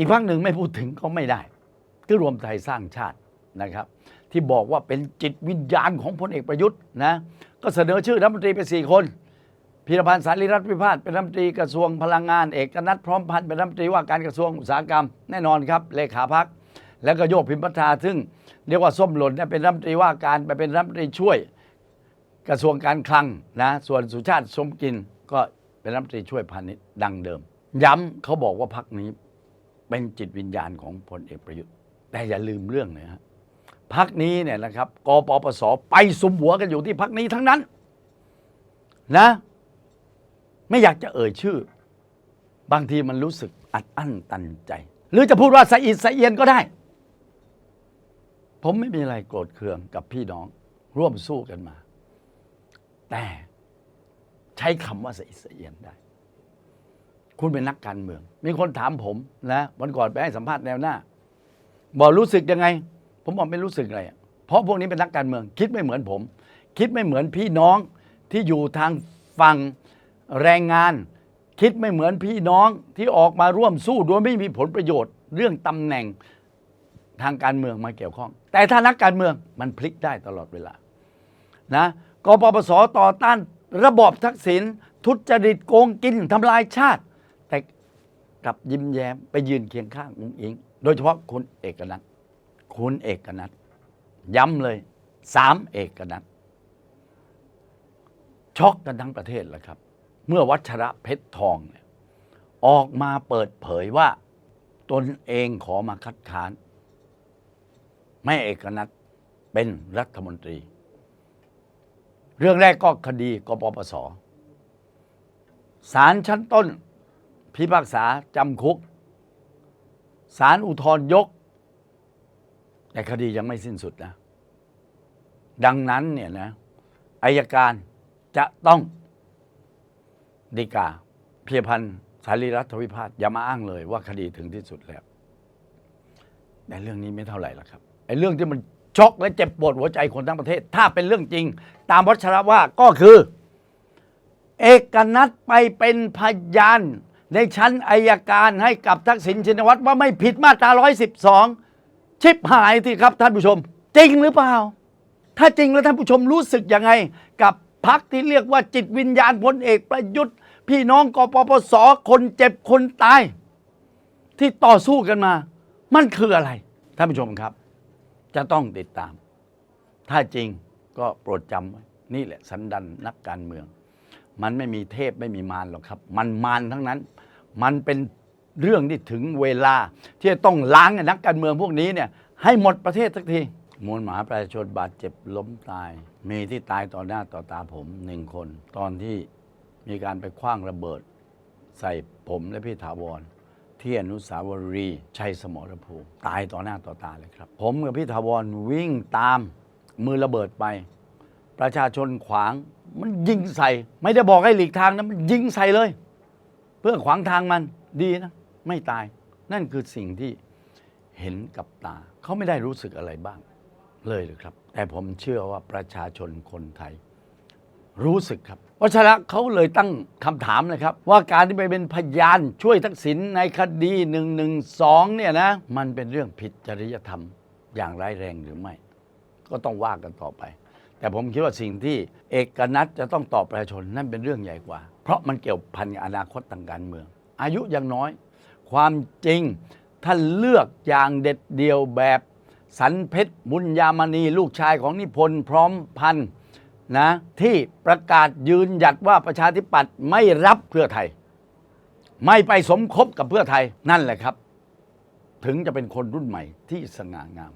อีกพักหนึ่งไม่พูดถึงก็ไม่ได้ คือรวมไทยสร้างชาตินะครับ ที่บอกว่าเป็นจิตวิญญาณของพลเอกประยุทธ์นะก็เสนอชื่อรัฐมนตรีไปสี่คนพิรพันธ์สารีรัฐวิพาทเป็นรัฐมนตรีกระทรวงพลังงาน เอกนัทพร้อมพันธ์เป็นรัฐมนตรีว่าการกระทรวงอุตสาหกรรมแน่นอนครับเลขาพักแล้วก็โยกพิมพ์พัฒนาซึ่งเรียกว่าส้มหล่นเนี่ยเป็นรัฐมนตรีว่าการไปเป็นรัฐมนตรีช่วยกระทรวงการคลังนะส่วนสุชาติสมกินก็เป็นรัฐมนตรีช่วยพาณิชย์ดังเดิม ย้ำเขาบอกว่าพักนี้ เป็นจิตวิญญาณของพลเอกประยุทธ์ แต่อย่าลืมเรื่องนะฮะพักนี้เนี่ยนะครับกปปสไปสุมหัวกันอยู่ที่พักนี้ทั้งนั้น นะ ไม่อยากจะเอ่ยชื่อ บางทีมันรู้สึกอัดอั้นตันใจ หรือจะพูดว่าสะอิดสะเอียนก็ได้ ผมไม่มีอะไรโกรธเคืองกับพี่น้อง ร่วมสู้กันมา แต่ใช้คำว่าสะอิดสะเอียนได้ คุณเป็นนักการเมือง มีคนถามผมนะวันก่อนไปให้สัมภาษณ์แนวหน้า บอกรู้สึกยังไง ผมบอกไม่รู้สึกอะไรเพราะพวกนี้เป็นนักการเมือง คิดไม่เหมือนผม คิดไม่เหมือนพี่น้องที่อยู่ทางฝั่งแรงงาน คิดไม่เหมือนพี่น้องที่ออกมาร่วมสู้โดยไม่มีผลประโยชน์ เรื่องตำแหน่งทางการเมืองมาเกี่ยวข้อง แต่ถ้านักการเมืองมันพลิกได้ตลอดเวลานะกปปสต่อต้านระบอบทักษิณทุจริตโกงกินทำลายชาติ กลับยิ้มแย้มไปยืนเคียงข้างอุ้งอิง โดยเฉพาะคุณเอกนัทคุณเอกนัทย้ำเลยสามเอกนัทช็อกกันทั้งประเทศแหละครับ เมื่อวัชระเพชรทองเนี่ยออกมาเปิดเผยว่า ตนเองขอมาคัดค้าน ไม่เอกนัทเป็นรัฐมนตรี เรื่องแรกก็คดีกปปสศาลชั้นต้น พิพากษาจำคุกศาลอุทธรยก แต่คดียังไม่สิ้นสุดนะ ดังนั้นเนี่ยนะอายการจะต้องดีกาเพียพันธ์สารีรัฐวิพาทอย่ามาอ้างเลยว่าคดีถึงที่สุดแล้วแต่เรื่องนี้ไม่เท่าไหร่ละครับไอ้เรื่องที่มันช็อกและเจ็บปวดหัวใจคนทั้งประเทศ ถ้าเป็นเรื่องจริง ตามวัชระว่าก็คือ เอกนัทไปเป็นพยาน ในชั้นอายการให้กับทักษิณชินวัตรว่าไม่ผิดมาตรา 112 ชิบหายที่ครับท่านผู้ชม จริงหรือเปล่า ถ้าจริงแล้วท่านผู้ชมรู้สึกยังไง กับพักที่เรียกว่าจิตวิญญาณพลเอกประยุทธ์ พี่น้องกปปสคนเจ็บคนตาย ที่ต่อสู้กันมา มันคืออะไร ท่านผู้ชมครับ จะต้องติดตาม ถ้าจริงก็โปรดจำนี่แหละสันดันนักการเมือง มันไม่มีเทพไม่มีมารหรอกครับ มันมารทั้งนั้น มันเป็นเรื่องที่ถึงเวลา ที่จะต้องล้างนักการเมืองพวกนี้เนี่ยให้หมดประเทศสักทีมวลมหาประชาชนบาดเจ็บล้มตาย มีที่ตายต่อหน้าต่อตาผมหนึ่งคน ตอนที่มีการไปคว้างระเบิด ใส่ผมและพี่ถาวรที่อนุสาวรีย์ชัยสมรภูมิตายต่อหน้าต่อตาเลยครับ ผมกับพี่ถาวรวิ่งตามมือระเบิดไป ประชาชนขวาง มันยิงใส่ ไม่ได้บอกให้หลีกทางนะมันยิงใส่เลย เพื่อขวางทางมันดีนะไม่ตาย นั่นคือสิ่งที่เห็นกับตา เขาไม่ได้รู้สึกอะไรบ้างเลยหรือครับ แต่ผมเชื่อว่าประชาชนคนไทย รู้สึกครับวัชระเขาเลยตั้งคำถามนะครับ ว่าการที่ไปเป็นพยานช่วยทักษิณในคดี1นึเนี่ยนะ มันเป็นเรื่องผิดจริยธรรมอย่างร้ายแรงหรือไม่ ก็ต้องว่ากันต่อไป แต่ผมคิดว่าสิ่งที่เอกนัทจะต้องตอบประชาชนนั่นเป็นเรื่องใหญ่กว่า เพราะมันเกี่ยวพันกับอนาคตทางการเมือง อายุยังน้อย ความจริงท่านเลือกอย่างเด็ดเดี่ยวแบบสันเพชรบุญยามณีลูกชายของนิพนธ์พร้อมพันธ์นะที่ประกาศยืนหยัดว่าประชาธิปัตย์ไม่รับเพื่อไทย ไม่ไปสมคบกับเพื่อไทยนั่นแหละครับ ถึงจะเป็นคนรุ่นใหม่ที่สง่างาม